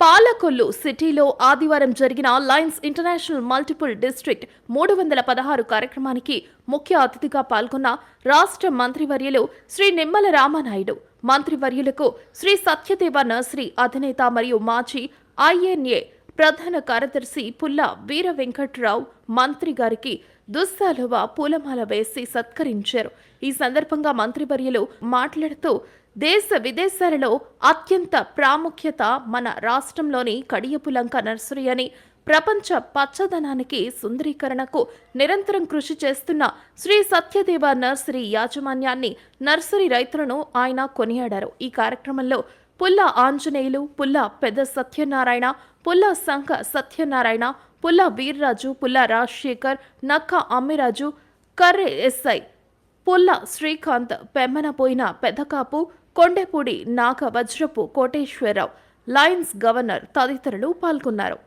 పాలకొల్లు సిటీలో ఆదివారం జరిగిన లయన్స్ ఇంటర్నేషనల్ మల్టిపుల్ డిస్ట్రిక్ట్ మూడు వందల పదహారు కార్యక్రమానికి ముఖ్య అతిథిగా పాల్గొన్న రాష్ట్ర మంత్రివర్యులు శ్రీ నిమ్మల రామానాయుడు మంత్రివర్యులకు శ్రీ సత్యదేవ నర్సరీ అధినేత మరియు మాజీ ఐఎన్ఏ ప్రధాన కార్యదర్శి పుల్ల వీర వెంకట్రావు మంత్రి గారికి దుస్సాలువ పూలమాల వేసి సత్కరించారు. ఈ సందర్భంగా మంత్రివర్యులు మాట్లాడుతూ దేశ విదేశాలలో అత్యంత ప్రాముఖ్యత మన రాష్ట్రంలోని కడియపులంక నర్సరీ అని ప్రపంచ పచ్చదనానికి సుందరీకరణకు నిరంతరం కృషి చేస్తున్న శ్రీ సత్యదేవ నర్సరీ యాజమాన్యాన్ని నర్సరీ రైతులను ఆయన కొనియాడారు. ఈ కార్యక్రమంలో పుల్ల ఆంజనేయులు పుల్ల పెద్ద సత్యనారాయణ పుల్ల శంఖ సత్యనారాయణ పుల్ల వీర్రాజు పుల్ల రాజశేఖర్ నక్క అమ్మిరాజు కర్రె ఎస్ఐ పుల్ల శ్రీకాంత్ పెమ్మనపోయిన పెదకాపు కొండెపూడి నాగ వజ్రపు కోటేశ్వరరావు లయన్స్ గవర్నర్ తదితరులు పాల్గొన్నారు.